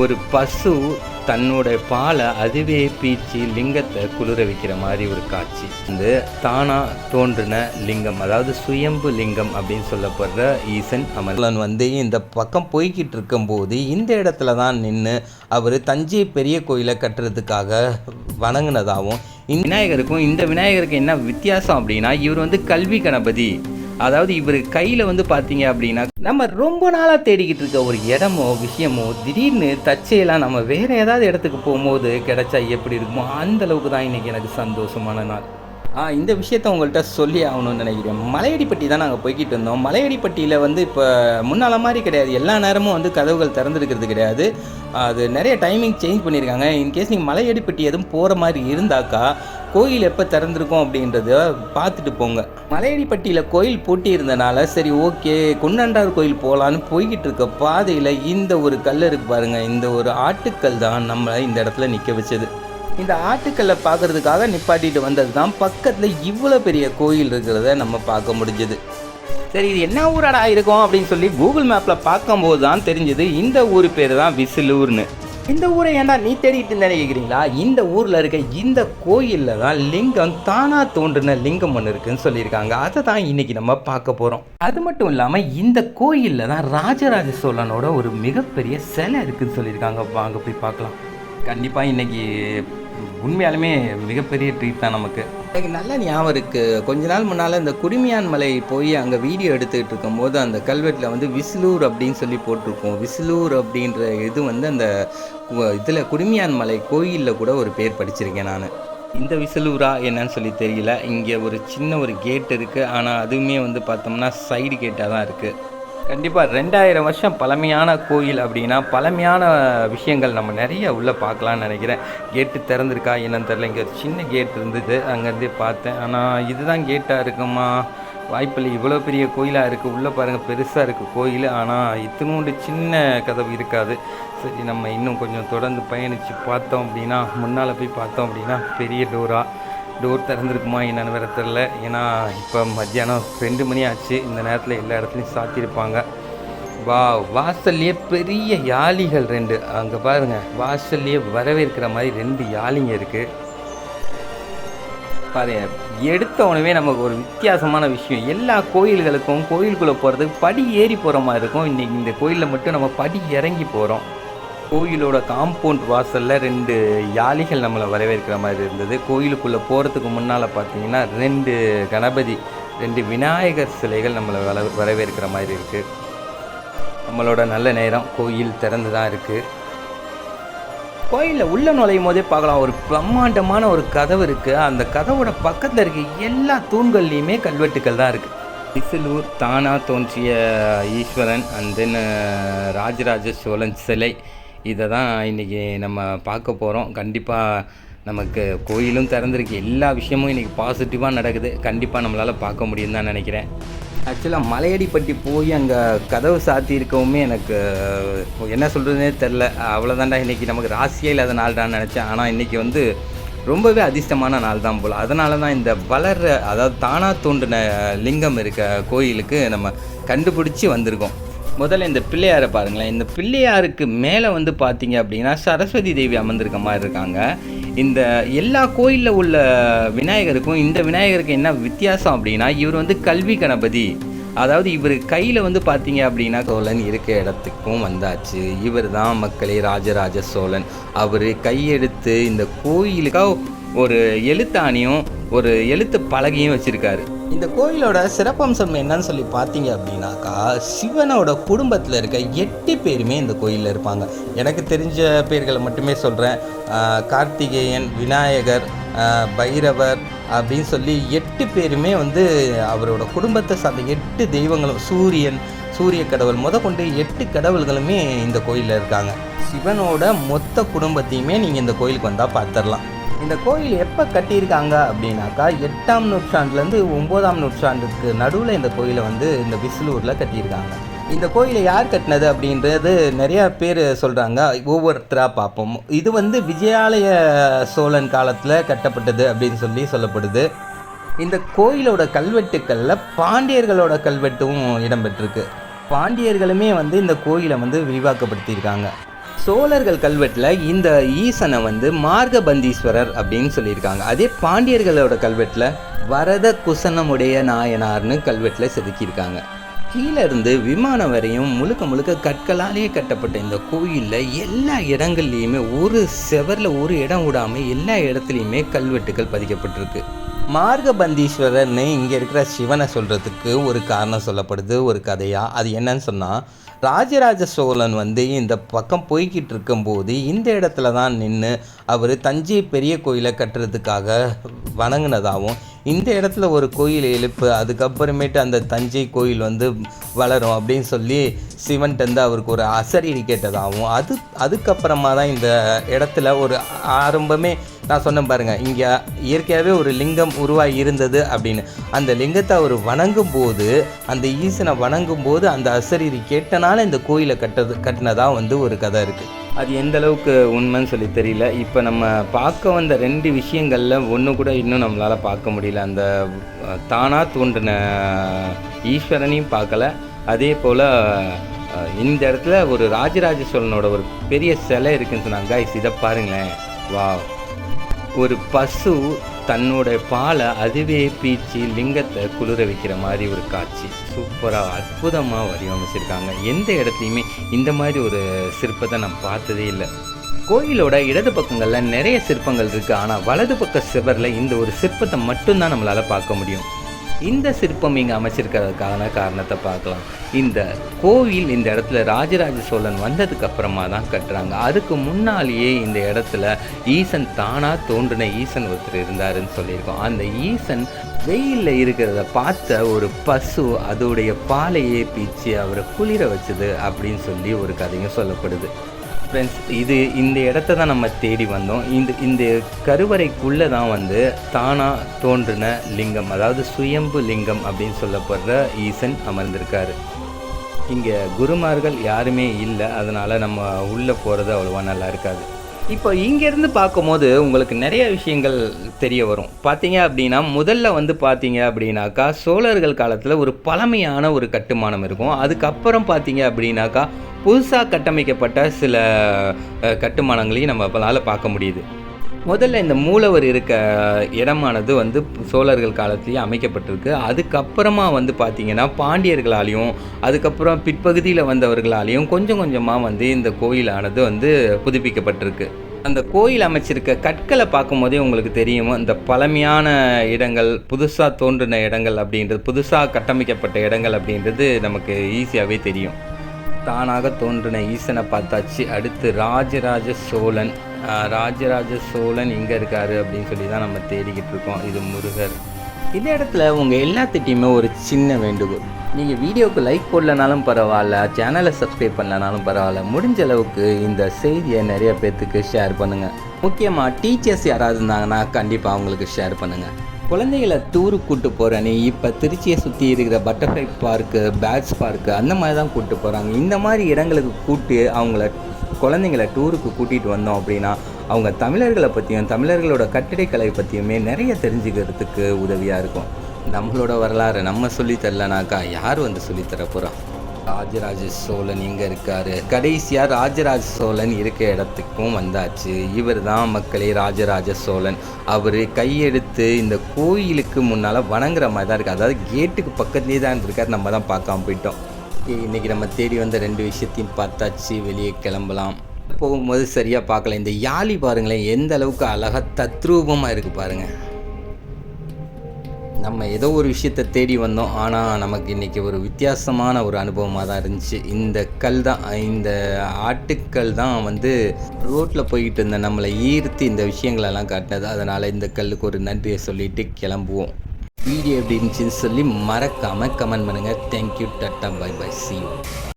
ஒரு பசு தன்னோட பாலை அதுவே பீச்சி லிங்கத்தை குளிர வைக்கிற மாதிரி ஒரு காட்சி. இந்த தானா தோன்றின லிங்கம் அதாவது சுயம்பு லிங்கம் அப்படின்னு சொல்லப்படுற ஈசன் அமர்லன் வந்து இந்த பக்கம் போய்கிட்டு இருக்கும்போது இந்த இடத்துல தான் நின்று அவர் தஞ்சை பெரிய கோயிலை கட்டுறதுக்காக வணங்கினதாகவும் இந்த விநாயகருக்கும் இந்த விநாயகருக்கு என்ன வித்தியாசம் அப்படின்னா இவர் வந்து கல்வி கணபதி. அதாவது இவர் கையில் வந்து பார்த்தீங்க அப்படின்னா நம்ம ரொம்ப நாளாக தேடிக்கிட்டு இருக்க ஒரு இடமோ விஷயமோ திடீர்னு தச்சையெல்லாம் நம்ம வேறு ஏதாவது இடத்துக்கு போகும்போது கிடைச்சா எப்படி இருக்குமோ அந்த அளவுக்கு தான் இன்றைக்கி எனக்கு சந்தோஷமான நாள். ஆ இந்த விஷயத்த உங்கள்கிட்ட சொல்லி ஆகணும்னு நினைக்கிறேன். மலையடிப்பட்டி தான் நாங்கள் போய்கிட்டு இருந்தோம். மலையடிப்பட்டியில் வந்து இப்போ முன்னால மாதிரி கிடையாது. எல்லா நேரமும் வந்து கதவுகள் திறந்துருக்கிறது கிடையாது. அது நிறைய டைமிங் சேஞ்ச் பண்ணியிருக்காங்க. இன்கேஸ் நீங்கள் மலையடிப்பட்டி எதுவும் போகிற மாதிரி இருந்தாக்கா கோயில் எப்போ திறந்துருக்கும் அப்படின்றத பார்த்துட்டு போங்க. மலையடிப்பட்டியில் கோயில் பூட்டி இருந்தனால சரி ஓகே குன்னண்டார் கோயில் போகலான்னு போய்கிட்டு இருக்க பாதையில் இந்த ஒரு கல் இருக்கு பாருங்கள் இந்த ஒரு ஆட்டுக்கல் தான் நம்மளை இந்த இடத்துல நிற்க வச்சது. இந்த ஆட்டுக்கல்லை பார்க்கறதுக்காக நிப்பாட்டிட்டு வந்தது தான் பக்கத்தில் இவ்வளோ பெரிய கோயில் இருக்கிறத நம்ம பார்க்க முடிஞ்சது. சரி இது என்ன ஊராடா இருக்கும் அப்படின்னு சொல்லி கூகுள் மேப்பில் பார்க்கும்போது தான் தெரிஞ்சது. இந்த ஊர் பேர் தான் விசிலூர்னு. இந்த ஊரை ஏன்டா நீ தேடிட்டு இருந்தேன்னு கேட்குறீங்களா இந்த ஊரில் இருக்க இந்த கோயிலில் தான் லிங்கம் தானாக தோன்றின லிங்கம் ஒன்று இருக்குன்னு சொல்லியிருக்காங்க. அதை தான் இன்னைக்கு நம்ம பார்க்க போகிறோம் அது மட்டும் இல்லாமல் இந்த கோயிலில் தான் ராஜராஜ சோழனோட ஒரு மிகப்பெரிய சிலை இருக்குதுன்னு சொல்லியிருக்காங்க. வாங்க போய் பார்க்கலாம். கண்டிப்பாக இன்னைக்கு உண்மையாலுமே மிகப்பெரிய ட்ரீட் தான் நமக்கு. எனக்கு நல்ல ஞாபகம் இருக்குது கொஞ்ச நாள் முன்னால் இந்த குடுமியான் மலை போய் அங்கே வீடியோ எடுத்துக்கிட்டு இருக்கும்போது அந்த கல்வெட்டில் வந்து விசிலூர் அப்படின்னு சொல்லி போட்டிருக்கோம் விசிலூர் அப்படின்ற இது வந்து அந்த இதில் குடுமியான் மலை கோயிலில் கூட ஒரு பேர் படிச்சிருக்கேன் நான். இந்த விசிலூரா என்னன்னு சொல்லி தெரியல. இங்கே ஒரு சின்ன ஒரு கேட் இருக்குது ஆனால் அதுவுமே வந்து பார்த்தோம்னா சைடு கேட்டாக தான் இருக்குது கண்டிப்பாக ரெண்டாயிரம் வருஷம் பழமையான கோயில் அப்படின்னா பழமையான விஷயங்கள் நம்ம நிறைய உள்ளே பார்க்கலாம்னு நினைக்கிறேன். கேட்டு திறந்துருக்கா என்னன்னு தெரில இங்கே ஒரு சின்ன கேட் இருந்தது. அங்கேருந்து பார்த்தேன். ஆனால் இதுதான் கேட்டாக இருக்குமா? வாய்ப்பில்லை. இவ்வளோ பெரிய கோயிலாக இருக்குது உள்ளே பாருங்கள் பெருசாக இருக்குது கோயில். ஆனால் இத்தினோண்டு சின்ன கதவு இருக்காது. சரி நம்ம இன்னும் கொஞ்சம் தொடர்ந்து பயணித்து பார்த்தோம் அப்படின்னா முன்னால் போய் பார்த்தோம் அப்படின்னா பெரிய டோராக டோர் திறந்துருக்குமா என்னென்னு வேற தெரில ஏன்னா இப்போ மத்தியானம் ரெண்டு மணி ஆச்சு. இந்த நேரத்தில் எல்லா இடத்துலையும் சாத்தியிருப்பாங்க. வா வாசல்லையே பெரிய யாளிகள் ரெண்டு. அங்கே பாருங்கள் வாசல்லையே வரவேற்கிற மாதிரி ரெண்டு யாளிங்க இருக்குது பாருங்க எடுத்த உடனே நமக்கு ஒரு வித்தியாசமான விஷயம். எல்லா கோயில்களுக்கும் கோயிலுக்குள்ளே போகிறதுக்கு படி ஏறி போகிற மாதிரி இருக்கும். இன்றைக்கி இந்த கோயிலில் மட்டும் நம்ம படி இறங்கி போகிறோம் கோயிலோட காம்பவுண்ட் வாசலில் ரெண்டு யாளிகள் நம்மளை வரவேற்கிற மாதிரி இருந்தது. கோயிலுக்குள்ளே போகிறதுக்கு முன்னால் பார்த்தீங்கன்னா ரெண்டு கணபதி ரெண்டு விநாயகர் சிலைகள் நம்மளை வர வரவேற்கிற மாதிரி இருக்குது நம்மளோட நல்ல நேரம் கோயில் திறந்து தான் இருக்குது கோயிலில் உள்ள நுழையும் போதே பார்க்கலாம் ஒரு பிரம்மாண்டமான ஒரு கதவு இருக்குது அந்த கதவோட பக்கத்தில் இருக்க எல்லா தூண்கள்லேயுமே கல்வெட்டுக்கள் தான் இருக்குது திசலூர் தானா தோன்றிய ஈஸ்வரன் அண்ட் தென் ராஜராஜ சோழன் சிலை இதை தான் இன்றைக்கி நம்ம பார்க்க போகிறோம் கண்டிப்பாக நமக்கு கோயிலும் திறந்திருக்கு. எல்லா விஷயமும் இன்றைக்கி பாசிட்டிவாக நடக்குது. கண்டிப்பாக நம்மளால் பார்க்க முடியும் தான் நினைக்கிறேன். ஆக்சுவலாக மலையடிப்பட்டி போய் அங்கே கதவு சாத்தி இருக்கவுமே எனக்கு என்ன சொல்கிறதுனே தெரில அவ்வளோதான்டா இன்றைக்கி நமக்கு ராசியே இல்லாத நாள் தான் நினச்சேன். ஆனால் இன்றைக்கி வந்து ரொம்பவே அதிர்ஷ்டமான நாள் தான் போல். அதனால தான் இந்த வளர்ற அதாவது தானாக தோன்றின லிங்கம் இருக்க கோயிலுக்கு நம்ம கண்டுபிடிச்சி வந்திருக்கோம். முதல்ல இந்த பிள்ளையாரை பாருங்களேன். இந்த பிள்ளையாருக்கு மேலே வந்து பார்த்தீங்க அப்படின்னா சரஸ்வதி தேவி அமர்ந்திருக்க மாதிரி இருக்காங்க. இந்த எல்லா கோயிலில் உள்ள விநாயகருக்கும் இந்த விநாயகருக்கு என்ன வித்தியாசம் அப்படின்னா இவர் வந்து கல்வி கணபதி. அதாவது இவர் கையில் வந்து பார்த்தீங்க அப்படின்னா சோழன் இருக்க இடத்துக்கும் வந்தாச்சு. இவர் தான் மக்களே ராஜராஜ சோழன். அவர் கையெடுத்து இந்த கோயிலுக்காக ஒரு எழுத்தாணியும் ஒரு எழுத்து பலகையும் வச்சுருக்காரு. இந்த கோயிலோட சிறப்பம்சம் என்னன்னு சொல்லி பார்த்தீங்க அப்படின்னாக்கா சிவனோட குடும்பத்தில் இருக்க எட்டு பேருமே இந்த கோயிலில் இருப்பாங்க. எனக்கு தெரிஞ்ச பேர்களை மட்டுமே சொல்கிறேன் கார்த்திகேயன் விநாயகர் பைரவர் அப்படின்னு சொல்லி எட்டு பேருமே வந்து அவரோட குடும்பத்தை சார்ந்த எட்டு தெய்வங்களும் சூரியன் சூரிய கடவுள் முத கொண்டு எட்டு கடவுள்களுமே இந்த கோயிலில் இருக்காங்க. சிவனோட மொத்த குடும்பத்தையுமே நீங்கள் இந்த கோயிலுக்கு வந்தால் பார்த்துடலாம். இந்த கோயில் எப்போ கட்டியிருக்காங்க அப்படின்னாக்கா எட்டாம் நூற்றாண்டுலேருந்து ஒம்போதாம் நூற்றாண்டுக்கு நடுவில் இந்த கோயிலை வந்து இந்த விசிலூரில் கட்டியிருக்காங்க. இந்த கோயிலை யார் கட்டினது அப்படின்றது நிறையா பேர் சொல்கிறாங்க ஒவ்வொருத்தராக பார்ப்போம். இது வந்து விஜயாலய சோழன் காலத்தில் கட்டப்பட்டது அப்படின்னு சொல்லி சொல்லப்படுது. இந்த கோயிலோட கல்வெட்டுக்களில் பாண்டியர்களோட கல்வெட்டும் இடம்பெற்றிருக்கு. பாண்டியர்களுமே வந்து இந்த கோயிலை வந்து விரிவாக்கப்படுத்தியிருக்காங்க. சோழர்கள் கல்வெட்டில் இந்த ஈசனை வந்து மார்கபந்தீஸ்வரர் அப்படின்னு சொல்லியிருக்காங்க. அதே பாண்டியர்களோட கல்வெட்டில் வரத குசனமுடைய நாயனார்னு கல்வெட்டில் செதுக்கியிருக்காங்க. கீழே இருந்து விமானம் வரையும் முழுக்க முழுக்க கற்களாலேயே கட்டப்பட்ட இந்த கோயிலில் எல்லா இடங்கள்லையுமே ஒரு செவரில் ஒரு இடம் விடாமல் எல்லா இடத்துலையுமே கல்வெட்டுகள் பதிக்கப்பட்டிருக்கு. மார்கபந்தீஸ்வரர்னு இங்கே இருக்கிற சிவனை சொல்கிறதுக்கு ஒரு காரணம் சொல்லப்படுது ஒரு கதையாக அது என்னன்னு சொன்னால் ராஜராஜ சோழன் வந்து இந்த பக்கம் போய்கிட்டு இருக்கும்போது இந்த இடத்துல தான் நின்று அவர் தஞ்சை பெரிய கோயிலை கட்டுறதுக்காக வணங்கினதாகவும் இந்த இடத்துல ஒரு கோயில் எழுப்பு அதுக்கப்புறமேட்டு அந்த தஞ்சை கோயில் வந்து வளரும் அப்படின்னு சொல்லி சிவன்ட்டு அவருக்கு ஒரு அசரீடி கேட்டதாகவும் அது அதுக்கப்புறமா தான் இந்த இடத்துல ஒரு ஆரம்பமே நான் சொன்னேன் பாருங்கள் இங்கே இயற்கையாகவே ஒரு லிங்கம் உருவாகி இருந்தது அப்படின்னு. அந்த லிங்கத்தை அவர் வணங்கும் போது அந்த ஈசனை வணங்கும் போது அந்த அசரீரி கேட்டனால இந்த கோயிலை கட்டது கட்டினதாக வந்து ஒரு கதை இருக்குது அது எந்த அளவுக்கு உண்மைன்னு சொல்லி தெரியல. இப்போ நம்ம பார்க்க வந்த ரெண்டு விஷயங்களில் ஒன்று கூட இன்னும் நம்மளால் பார்க்க முடியல. அந்த தானாக தோன்றின ஈஸ்வரனையும் பார்க்கல. அதே போல் இந்த இடத்துல ஒரு ராஜராஜ சோழனோட ஒரு பெரிய சிலை இருக்குன்னு சொன்னாங்க. guys, இதை பாருங்களேன். வா ஒரு பசு தன்னோட பாலை அதுவே பீச்சி லிங்கத்தை குளிர வைக்கிற மாதிரி ஒரு காட்சி. சூப்பராக அற்புதமாக வடிவமைச்சிருக்காங்க. எந்த இடத்துலையுமே இந்த மாதிரி ஒரு சிற்பத்தை நான் பார்த்ததே இல்லை. கோயிலோட இடது பக்கங்களில் நிறைய சிற்பங்கள் இருக்குது ஆனால் வலது பக்க சிவரில் இந்த ஒரு சிற்பத்தை மட்டும்தான் நம்மளால் பார்க்க முடியும். இந்த சிற்பம் இங்கே அமைச்சிருக்கிறதுக்கான காரணத்தை பார்க்கலாம். இந்த கோவில் இந்த இடத்துல ராஜராஜ சோழன் வந்ததுக்கு அப்புறமா தான் கட்டுறாங்க. அதுக்கு முன்னாலேயே இந்த இடத்துல ஈசன் தானாக தோன்றின ஈசன் ஒருத்தர் இருந்தாருன்னு சொல்லியிருக்கோம். அந்த ஈசன் வெயிலில் இருக்கிறத பார்த்த ஒரு பசு அதோடைய பாலையே பீச்சு அவரை குளிர வச்சது அப்படின்னு சொல்லி ஒரு கதையும் சொல்லப்படுது. ஃப்ரெண்ட்ஸ் இது இந்த இடத்த தான் நம்ம தேடி வந்தோம். இந்த இந்த கருவறைக்குள்ளே தான் வந்து தானாக தோன்றின லிங்கம் அதாவது சுயம்பு லிங்கம் அப்படின்னு சொல்லப்படுற ஈசன் அமர்ந்திருக்காரு. இங்கே குருமார்கள் யாருமே இல்லை அதனால் நம்ம உள்ளே போகிறது அவ்வளோவா நல்லா இருக்காது. இப்போ இங்கேருந்து பார்க்கும்போது உங்களுக்கு நிறைய விஷயங்கள் தெரிய வரும். பார்த்தீங்க அப்படின்னா முதல்ல வந்து பார்த்தீங்க அப்படின்னாக்கா சோழர்கள் காலத்தில் ஒரு பழமையான ஒரு கட்டுமானம் இருக்கும். அதுக்கப்புறம் பார்த்தீங்க அப்படின்னாக்கா புதுசாக கட்டமைக்கப்பட்ட சில கட்டுமானங்களையும் நம்ம நம்மளால் பார்க்க முடியுது. முதல்ல இந்த மூலவர் இருக்க இடமானது வந்து சோழர்கள் காலத்திலேயே அமைக்கப்பட்டிருக்கு. அதுக்கப்புறமா வந்து பார்த்திங்கன்னா பாண்டியர்களாலையும் அதுக்கப்புறம் பிற்பகுதியில் வந்தவர்களாலையும் கொஞ்சம் கொஞ்சமாக வந்து இந்த கோயிலானது வந்து புதுப்பிக்கப்பட்டிருக்கு. அந்த கோயில் அமைச்சிருக்க கற்களை பார்க்கும்போதே உங்களுக்கு தெரியும் இந்த பழமையான இடங்கள் புதுசாக தோன்றின இடங்கள் அப்படின்றது புதுசாக கட்டமைக்கப்பட்ட இடங்கள் அப்படின்றது நமக்கு ஈஸியாகவே தெரியும். தானாக தோன்றின ஈசனை பார்த்தாச்சு. அடுத்து ராஜராஜ சோழன். ராஜராஜ சோழன் எங்கே இருக்காரு அப்படின்னு சொல்லி தான் நம்ம தேடிக்கிட்டு இருக்கோம். இது முருகர். இந்த இடத்துல உங்கள் எல்லாத்திட்டையுமே ஒரு சின்ன வேண்டுகோள். நீங்கள் வீடியோவுக்கு லைக் போடலனாலும் பரவாயில்ல சேனலை சப்ஸ்கிரைப் பண்ணலனாலும் பரவாயில்ல முடிஞ்ச அளவுக்கு இந்த செய்தியை நிறைய பேர்த்துக்கு ஷேர் பண்ணுங்கள் முக்கியமாக டீச்சர்ஸ் யாராவது இருந்தாங்கன்னா கண்டிப்பாக அவங்களுக்கு ஷேர் பண்ணுங்கள் குழந்தைகளை டூருக்கு கூட்டு போகிறேன்னு இப்போ திருச்சியை சுற்றி இருக்கிற பட்டர்ஃப்ளை பார்க்கு பேட்ஸ் பார்க்கு அந்த மாதிரி தான் கூப்பிட்டு போகிறாங்க இந்த மாதிரி இடங்களுக்கு கூட்டி அவங்கள குழந்தைங்கள டூருக்கு கூட்டிகிட்டு வந்தோம் அப்படின்னா அவங்க தமிழர்களை பற்றியும் தமிழர்களோட கட்டிடக்கலை பற்றியுமே நிறைய தெரிஞ்சுக்கிறதுக்கு உதவியாக இருக்கும். நம்மளோட வரலாறு நம்ம சொல்லித் தரலனாக்கா யார் வந்து சொல்லித் போகிறோம் ராஜராஜ சோழன் இங்கே இருக்காரு. கடைசியாக ராஜராஜ சோழன் இருக்க இடத்துக்கும் வந்தாச்சு. இவர் தான் மக்களே ராஜராஜ சோழன். அவர் கையெடுத்து இந்த கோயிலுக்கு முன்னால் வணங்குற மாதிரி தான் இருக்குது அதாவது கேட்டுக்கு பக்கத்துலேயே தான் இருக்கார் நம்ம தான் பார்க்காம போயிட்டோம். இன்றைக்கி நம்ம தேடி வந்த ரெண்டு விஷயத்தையும் பார்த்தாச்சு. வெளியே கிளம்பலாம். போகும்போது சரியாக பார்க்கல. இந்த யாழி பாருங்களேன் எந்த அளவுக்கு அழகாக தத்ரூபமாக இருக்குது பாருங்கள் நம்ம ஏதோ ஒரு விஷயத்தை தேடி வந்தோம். ஆனால் நமக்கு இன்றைக்கி ஒரு வித்தியாசமான ஒரு அனுபவமாக தான் இருந்துச்சு. இந்த கல் தான் இந்த ஆட்டுக்கல் தான் வந்து ரோட்டில் போய்கிட்டு இருந்த நம்மளை ஈர்த்து இந்த விஷயங்களெல்லாம் காட்டினது. அதனால் இந்த கல்லுக்கு ஒரு நன்றியை சொல்லிட்டு கிளம்புவோம். வீடியோ எப்படி இருந்துச்சுன்னு சொல்லி மறக்காமல் கமெண்ட் பண்ணுங்கள் thank you tata. Bye bye see